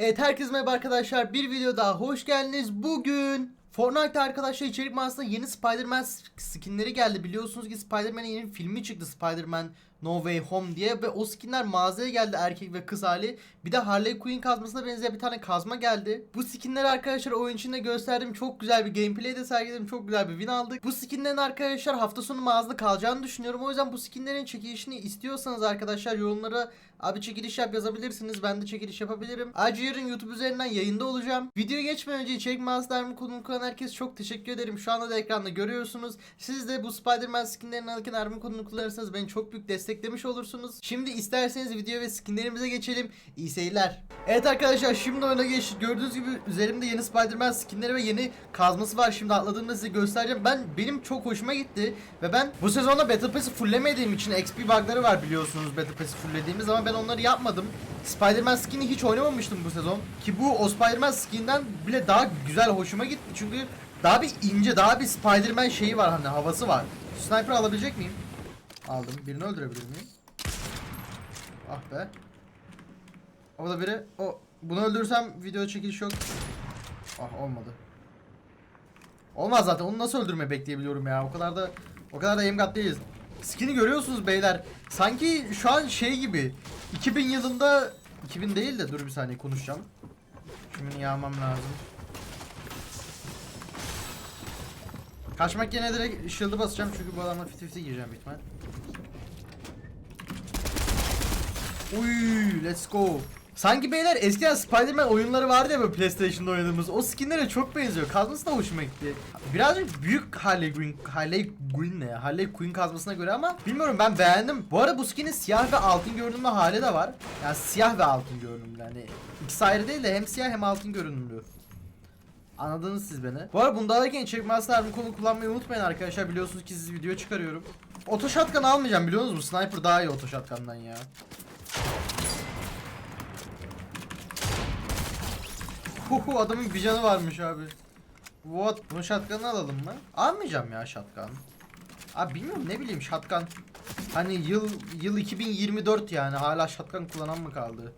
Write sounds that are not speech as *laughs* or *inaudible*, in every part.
Evet herkese merhaba arkadaşlar. Bir video daha hoş geldiniz. Bugün Fortnite arkadaşlar içerik mağazasında yeni Spider-Man skinleri geldi. Biliyorsunuz ki Spider-Man'in yeni filmi çıktı Spider-Man No Way Home diye ve o skinler mağazaya geldi erkek ve kız hali. Bir de Harley Quinn kazmasına benzeyen bir tane kazma geldi. Bu skinleri arkadaşlar oyun içinde gösterdim. Çok güzel bir gameplay de sergiledim. Çok güzel bir win aldık. Bu skinlerin arkadaşlar hafta sonu mağazada kalacağını düşünüyorum. O yüzden bu skinlerin çekilişini istiyorsanız arkadaşlar yorumlara Abi çekiliş yap yazabilirsiniz. Ben de çekiliş yapabilirim. Ayrıca yarın YouTube üzerinden yayında olacağım. Videoya geçmeden önce içerik mağazalarımı kuran herkes çok teşekkür ederim. Şu anda da ekranda görüyorsunuz. Siz de bu Spider-Man skinlerini alırken kodunu kullanırsanız beni çok büyük desteklemiş olursunuz. Şimdi isterseniz video ve skinlerimize geçelim. İyi seyirler. Evet arkadaşlar şimdi oyuna geçtik. Gördüğünüz gibi üzerimde yeni Spider-Man skinleri ve yeni kazması var. Şimdi atladığımda size göstereceğim. Ben benim çok hoşuma gitti ve ben bu sezonda Battle Pass'i fullemediğim için XP bug'ları var biliyorsunuz Battle Pass'i fulllediğimiz ama ben onları yapmadım. Spider-Man skin'i hiç oynamamıştım bu sezon. Ki bu o Spider-Man skin'den bile daha güzel hoşuma gitti. Çünkü daha bir ince, daha bir Spider-Man şeyi var hani havası var. Sniper alabilecek miyim? Aldım. Birini öldürebilir miyim? Ah be. O da biri. O bunu öldürürsem video çekiliş yok. Ah olmadı. Olmaz zaten. Onu nasıl öldürme bekleyebiliyorum ya. O kadar da o kadar da emgat değiliz. Skin'i görüyorsunuz beyler. Sanki şu an şey gibi. 2000 yılında 2000 değil de dur bir saniye konuşacağım. Şimdi yağmam lazım. Kaçmak yerine direkt shield'ı basacağım çünkü bu adamla fit fit'e gireceğim büyük Uy, let's go. Sanki beyler eskiden Spider-Man oyunları vardı ya böyle PlayStation'da oynadığımız. O skinlere çok benziyor. Kazması da hoşuma gitti. Birazcık büyük Harley Quinn, Harley Quinn ne ya? Harley Quinn kazmasına göre ama bilmiyorum ben beğendim. Bu arada bu skinin siyah ve altın görünümlü hali de var. Yani siyah ve altın görünümlü. Hani ikisi ayrı değil de hem siyah hem altın görünümlü. Anladınız siz beni. Bu arada bunda alırken içerik master konu kullanmayı unutmayın arkadaşlar. Biliyorsunuz ki siz video çıkarıyorum. Oto almayacağım biliyorsunuz mu? Sniper daha iyi oto ya. Huhu adamın bir canı varmış abi. What? Bunu shotgun'ı alalım mı? Almayacağım ya shotgun. Abi bilmiyorum ne bileyim shotgun. Hani yıl yıl 2024 yani hala shotgun kullanan mı kaldı?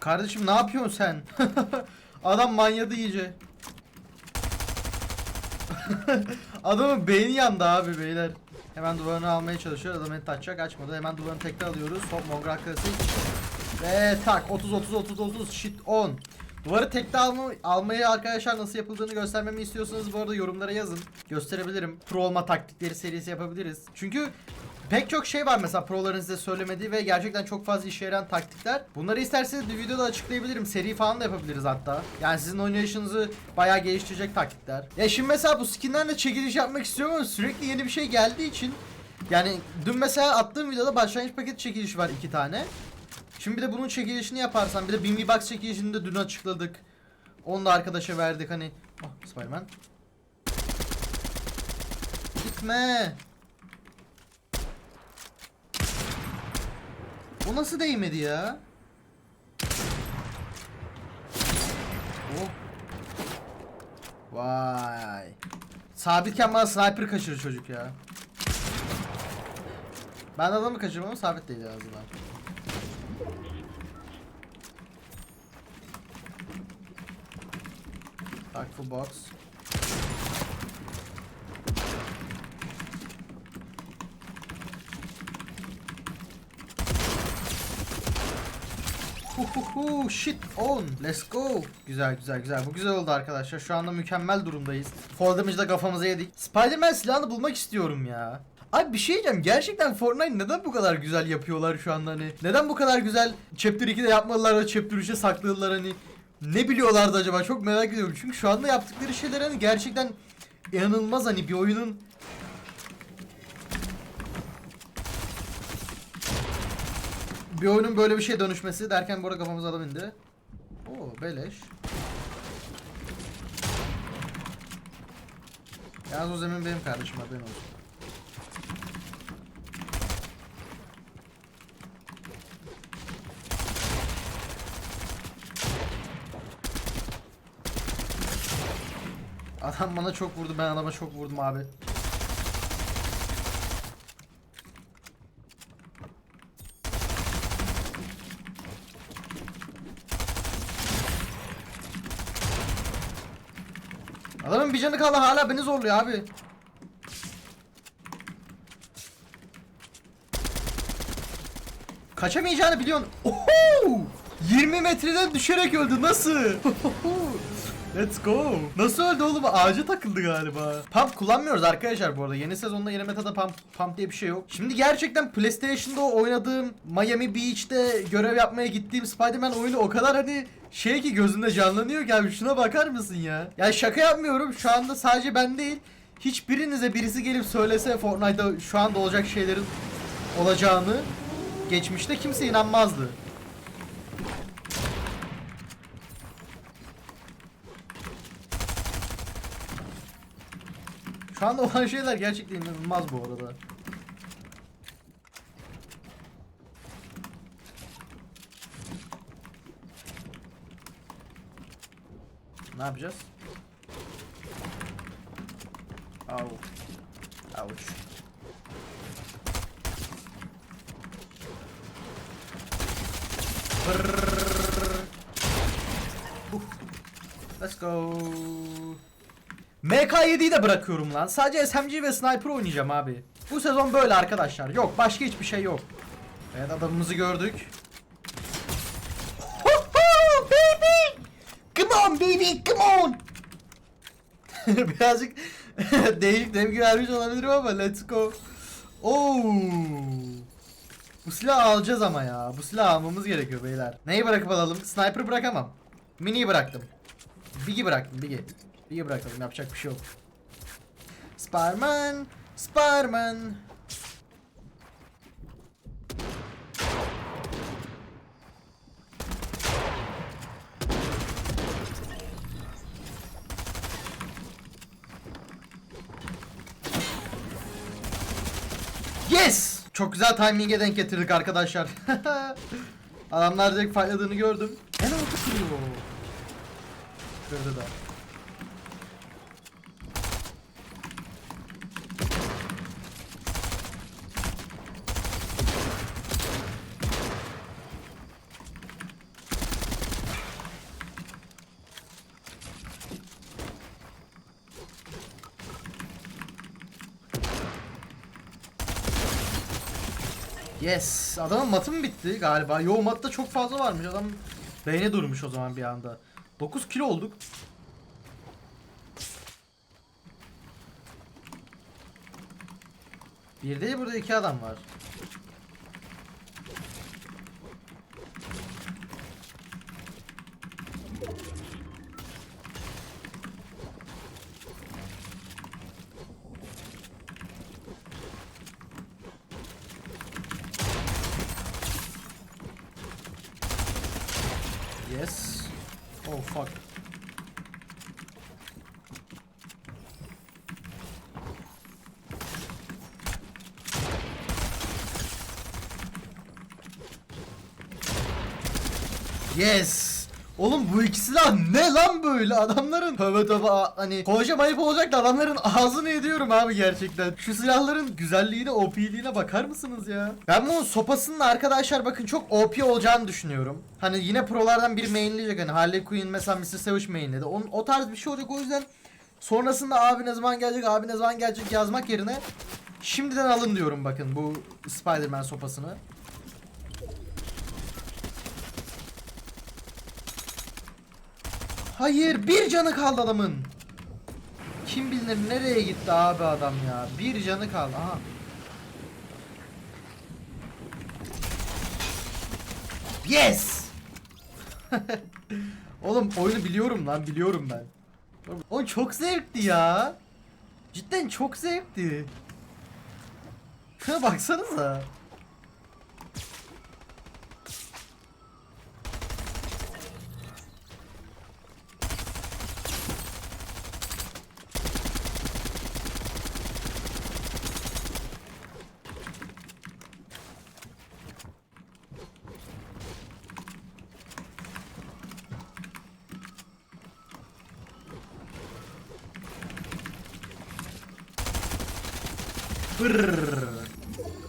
Kardeşim ne yapıyorsun sen? *laughs* Adam manyadı iyice. *laughs* Adamın beyni yandı abi beyler. Hemen duvarını almaya çalışıyor. Adam beni taçacak açmadı. Hemen duvarını tekte alıyoruz. Hop Mongrel klasik. Ve tak 30 30 30 30 shit 10. Duvarı tekte alma, almayı arkadaşlar nasıl yapıldığını göstermemi istiyorsanız bu arada yorumlara yazın. Gösterebilirim. Pro olma taktikleri serisi yapabiliriz. Çünkü Pek çok şey var mesela proların size söylemediği ve gerçekten çok fazla işe yarayan taktikler. Bunları isterseniz bir videoda açıklayabilirim. Seri falan da yapabiliriz hatta. Yani sizin oynayışınızı bayağı geliştirecek taktikler. Ya şimdi mesela bu skinlerle çekiliş yapmak istiyorum ama sürekli yeni bir şey geldiği için yani dün mesela attığım videoda başlangıç paket çekilişi var iki tane. Şimdi bir de bunun çekilişini yaparsam bir de 1000 V-Bucks çekilişini de dün açıkladık. Onu da arkadaşa verdik hani. Oh Spiderman. Gitme. O nasıl değmedi ya? Oh. Vay. Sabitken bana sniper kaçırır çocuk ya. Ben adamı kaçırmam sabit değil en azından. Full box. Huhuhu shit on. Let's go. Güzel güzel güzel. Bu güzel oldu arkadaşlar. Şu anda mükemmel durumdayız. Fall damage'ı da kafamıza yedik. Spider-Man silahını bulmak istiyorum ya. Abi bir şey diyeceğim. Gerçekten Fortnite neden bu kadar güzel yapıyorlar şu anda hani? Neden bu kadar güzel Chapter 2'de yapmadılar da Chapter 3'e sakladılar hani? Ne biliyorlardı acaba? Çok merak ediyorum. Çünkü şu anda yaptıkları şeyler hani gerçekten inanılmaz hani bir oyunun bir oyunun böyle bir şeye dönüşmesi derken bu arada kafamıza adam indi. Oo beleş. Yalnız o zemin benim kardeşim haberin olsun. Adam bana çok vurdu ben adama çok vurdum abi. Adamın bir canı kaldı hala beni zorluyor abi. Kaçamayacağını biliyorsun. Oho! 20 metreden düşerek öldü nasıl? *laughs* Let's go. Nasıl öldü oğlum? Ağaca takıldı galiba. Pump kullanmıyoruz arkadaşlar bu arada. Yeni sezonda yeni metada pump, pump diye bir şey yok. Şimdi gerçekten PlayStation'da oynadığım Miami Beach'te görev yapmaya gittiğim Spider-Man oyunu o kadar hani şey ki gözümde canlanıyor ki abi şuna bakar mısın ya? Ya şaka yapmıyorum. Şu anda sadece ben değil. Hiçbirinize birisi gelip söylese Fortnite'da şu anda olacak şeylerin olacağını geçmişte kimse inanmazdı. Şu anda olan şeyler gerçekten inanılmaz bu arada. Ne yapacağız? Au. Avuç. Let's go. MK7'yi de bırakıyorum lan. Sadece SMG ve Sniper oynayacağım abi. Bu sezon böyle arkadaşlar. Yok başka hiçbir şey yok. Evet adamımızı gördük. baby! Come on baby, come on! *laughs* Birazcık *laughs* değişik tepki vermiş olabilirim ama let's go. Oo. Bu silahı alacağız ama ya. Bu silahı almamız gerekiyor beyler. Neyi bırakıp alalım? Sniper bırakamam. Mini'yi bıraktım. Big'i bıraktım Big'i. Big'i bırakalım yapacak bir şey yok. Spiderman, Spiderman. Yes! Çok güzel timing'e denk getirdik arkadaşlar. *laughs* Adamlar direkt fightladığını gördüm. Altı kırıyor. Kırdı da. Yes. Adamın matı mı bitti galiba? Yo matta çok fazla varmış. Adam beyne durmuş o zaman bir anda. 9 kilo olduk. Bir değil burada iki adam var. Yes. Oh fuck. Yes. Oğlum bu iki silah ne lan böyle adamların tövbe tövbe hani konuşam ayıp olacak da adamların ağzını ediyorum abi gerçekten. Şu silahların güzelliğine OP'liğine bakar mısınız ya? Ben bunun sopasının arkadaşlar bakın çok OP olacağını düşünüyorum. Hani yine prolardan biri mainleyecek hani Harley Quinn mesela Mr. Savage mainledi. Onun, o tarz bir şey olacak o yüzden sonrasında abi ne zaman gelecek abi ne zaman gelecek yazmak yerine şimdiden alın diyorum bakın bu Spider-Man sopasını. Hayır bir canı kaldı adamın. Kim bilir nereye gitti abi adam ya. Bir canı kaldı. Aha. Yes. *laughs* Oğlum oyunu biliyorum lan biliyorum ben. Oğlum çok zevkli ya. Cidden çok zevkli. Şuna baksanıza. Brrr.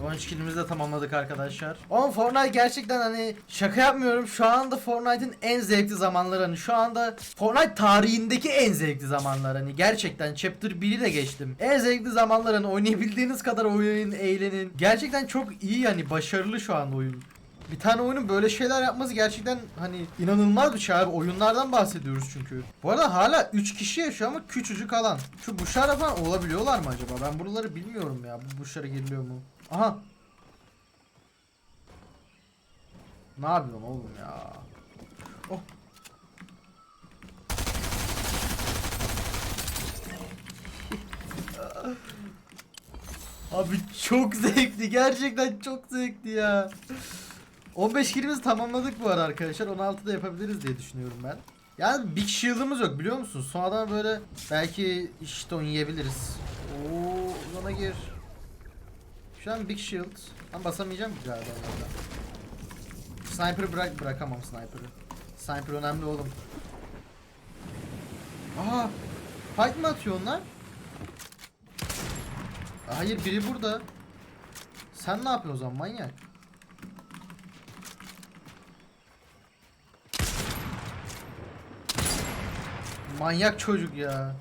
13 kilimizi de tamamladık arkadaşlar. Ama Fortnite gerçekten hani şaka yapmıyorum. Şu anda Fortnite'ın en zevkli zamanları hani şu anda Fortnite tarihindeki en zevkli zamanlar hani gerçekten chapter 1'i de geçtim. En zevkli zamanlar hani oynayabildiğiniz kadar oynayın, eğlenin. Gerçekten çok iyi yani başarılı şu anda oyun. Bir tane oyunun böyle şeyler yapması gerçekten hani inanılmaz bir şey abi. Oyunlardan bahsediyoruz çünkü. Bu arada hala 3 kişi yaşıyor ama küçücük alan. Şu buşara falan olabiliyorlar mı acaba? Ben buraları bilmiyorum ya. Bu buşara giriliyor mu? Aha. Ne yapıyorsun oğlum ya? Oh. *laughs* Abi çok zevkli. Gerçekten çok zevkli ya. 15 kilimizi tamamladık bu arada arkadaşlar. 16'da yapabiliriz diye düşünüyorum ben. Yani Big Shield'ımız yok biliyor musun? Sonradan böyle belki işte yiyebiliriz. Oo, zona gir. Şu an Big Shield. Ama basamayacağım galiba onlardan. Sniper'ı bırak bırakamam sniper'ı. Sniper önemli oğlum. Aha! Fight mı atıyor onlar? Hayır biri burada. Sen ne yapıyorsun o zaman manyak? Manyak çocuk ya.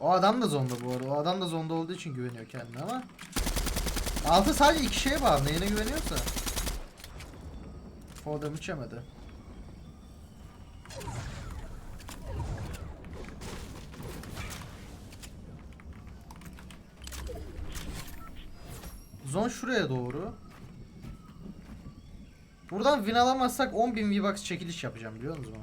O adam da zonda bu arada. O adam da zonda olduğu için güveniyor kendine ama. Altı sadece iki şeye bağlı. Neyine güveniyorsa. O da yemedi. Zon şuraya doğru. Buradan win alamazsak 10.000 V-Bucks çekiliş yapacağım biliyor musunuz?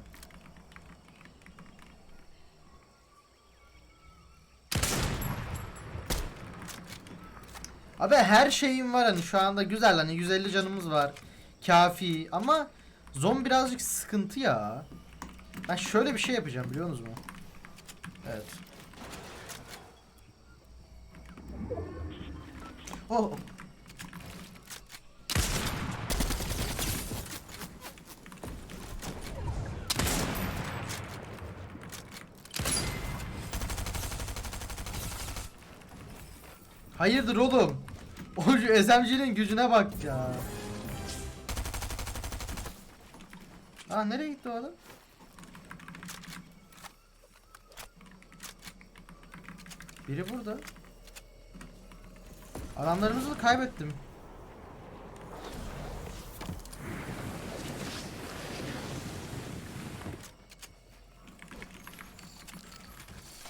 Abi her şeyim var hani şu anda güzel hani 150 canımız var. Kafi ama zon birazcık sıkıntı ya. Ben şöyle bir şey yapacağım biliyor musunuz? Evet. Oh. Hayırdır oğlum? O SMG'nin gücüne bak ya. Aa nereye gitti o adam? Biri burada. Adamlarımızı kaybettim.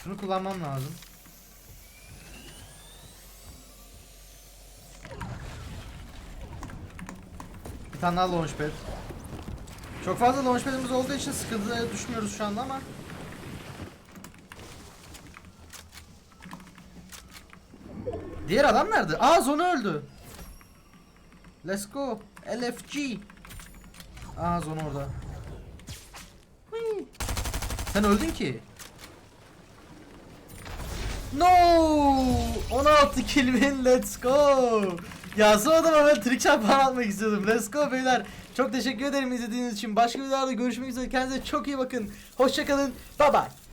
Şunu kullanmam lazım. Tane daha launchpad. Çok fazla launchpad'imiz olduğu için sıkıntıya düşmüyoruz şu anda ama. Diğer adam nerede? Aa Zonu öldü. Let's go. LFG. Aa Zon orada. Sen öldün ki. No! 16 kill win let's go. Ya son adama ben trick shot falan atmak istiyordum. Let's go beyler. Çok teşekkür ederim izlediğiniz için. Başka videolarda görüşmek üzere. Kendinize çok iyi bakın. Hoşçakalın. Bye bye.